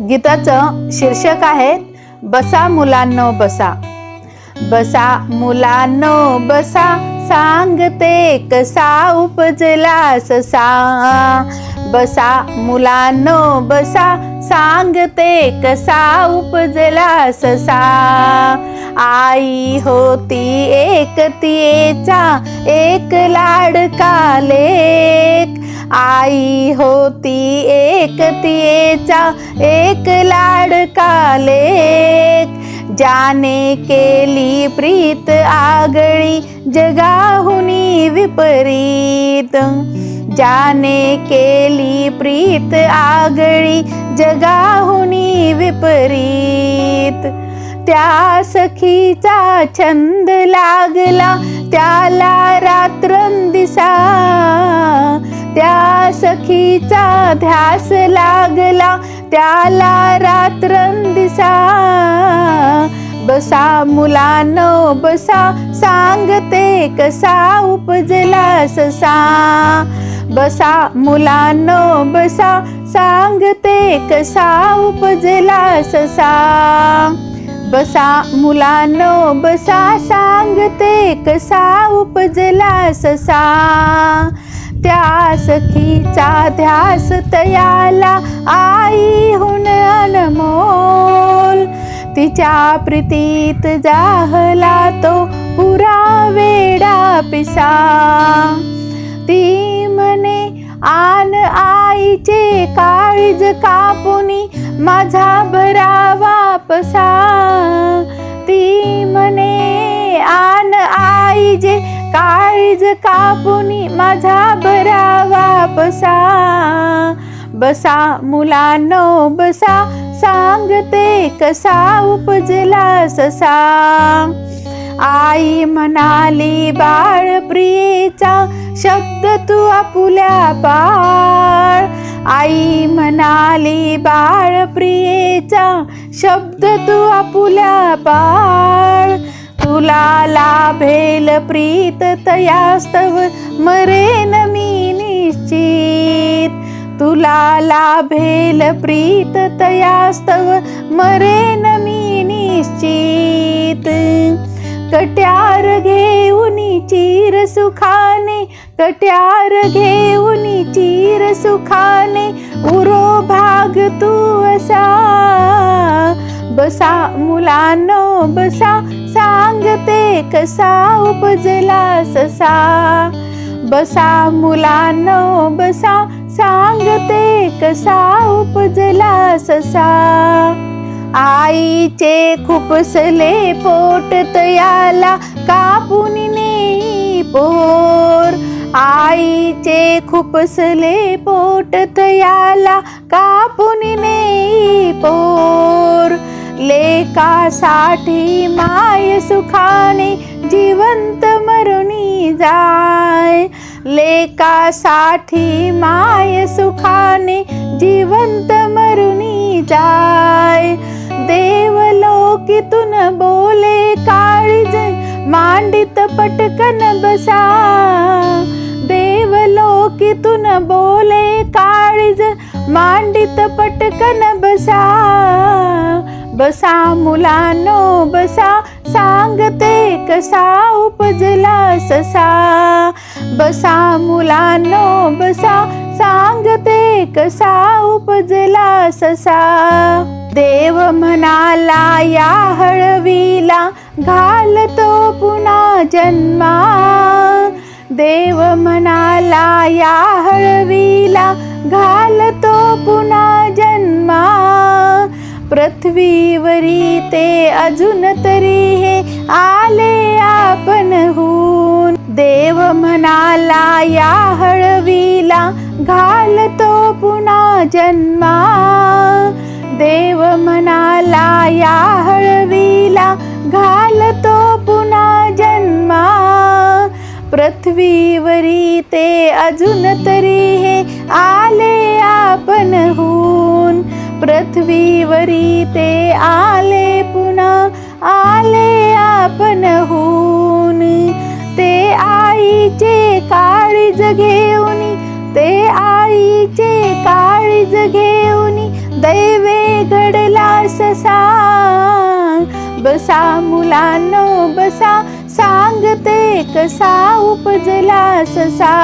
गीताचं शीर्षक आहे बसा मुलांनो बसा. बसा मुलांनो बसा सांगते कसा उपजला ससा बसा मुलांनो बसा सांगते कसा उपजला ससा आई होती एक तिचा एक लाडका लेख आई होती एक तियेचा एक लाडका लेक ज्याने केली प्रीत आगळी जगाहुनी विपरीत. ज्याने केली प्रीत आगळी जगाहुनी विपरीत. त्या सखीचा छंद लागला त्याला रात्रंदिसा ध्यास लागला त्याला रात्रंदिसा बसा मुलांनो बसा सांगते कसा उपजला ससा. बसा मुलांनो बसा सांगते कसा उपजला ससा. बसा मुलांनो बसा सांगते कसा उपजला ससा. त्या सखीचा ध्यास तयाला आई हुन अनमोल. तिच्या प्रीतीत जाहला तो पुरा वेडा पिसा. ती म्हणे आन आईचे काळीज कापुनी माझा भरा वापसा ती म्हणे आन जे काळीज कापुनी माझा भरा वापसा बसा मुलांनो बसा. सांगते कसा उपजला ससा. आई म्हणाली बाळ प्रियेचा शब्द तू आपुल्या बाळ. आई म्हणाली बाळ प्रियेचा शब्द तू आपुल्या बाळ. तुला लाभेल प्रीत तयास्तव मरेन मी निश्चित. तुला लाभेल प्रीत तयास्तव मरेन मी निश्चित. कट्यार घेऊन चीर सुखाने कट्यार घेऊन चीर सुखाने उरो भाग तू असा. बसा मुलांनो बसा सांगते कसा उपजला ससा. बसा मुलांनो बसा सांगते कसा उपजला ससा. आईचे खुपसले पोट तयाला कापून पोर. आईचे खुपसले पोट तयाला कापून पोर. लेकासाठी माय सुखाने जिवंत मरुणी जाय. लेकासाठी माय सुखाने जिवंत मरुनी जाय. देवलोकीतून बोले काळीज मांडित पटकन बसा. देवलोकीतून बोले काळीज मांडित पटकन बसा. बसा मुलांनो बसा. सांगते कसा उपजला ससा. बसा मुलांनो बसा. सांगते कसा उपजला ससा. देव म्हणाला या हळवीला घालतो पुन्हा जन्मा. देव म्हणाला या हळवीला घालतो पुन्हा जन्मा. पृथ्वीवरी ते अजून तरी हे आले आपण होऊन. देव म्हणाला या हळवीला घालतो पुन्हा जन्मा. देव म्हणाला या हळवीला घालतो पुन्हा जन्मा. पृथ्वीवरी ते अजून तरी हे आले आपण होऊन. पृथ्वीवरी ते आले पुन्हा आले आपण होऊन. ते आईचे काळीज घेऊन ते आईचे काळीज घेऊन दैवे घडला ससा. बसा मुलांनो बसा सांगते कसा उपजला ससा.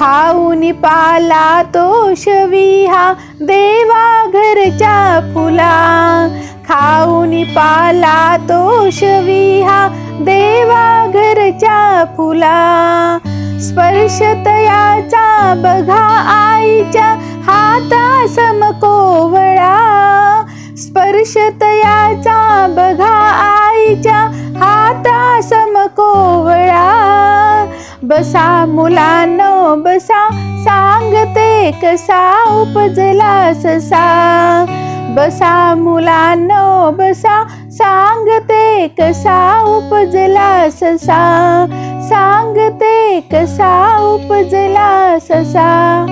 खाऊन पाला तो शविहा देवा घरच्या फुला. खाऊन पाला तो शविहा देवा घरच्या फुला. स्पर्श तयाचा बघा आईच्या हाता समकोवळा. स्पर्श तयाचा बघा आईच्या बसा मुलांनो बसा. सांगते कसा उपजला ससा. बसा मुलांनो बसा. सांगते कसा उपजला ससा. सांगते कसा उपजला ससा.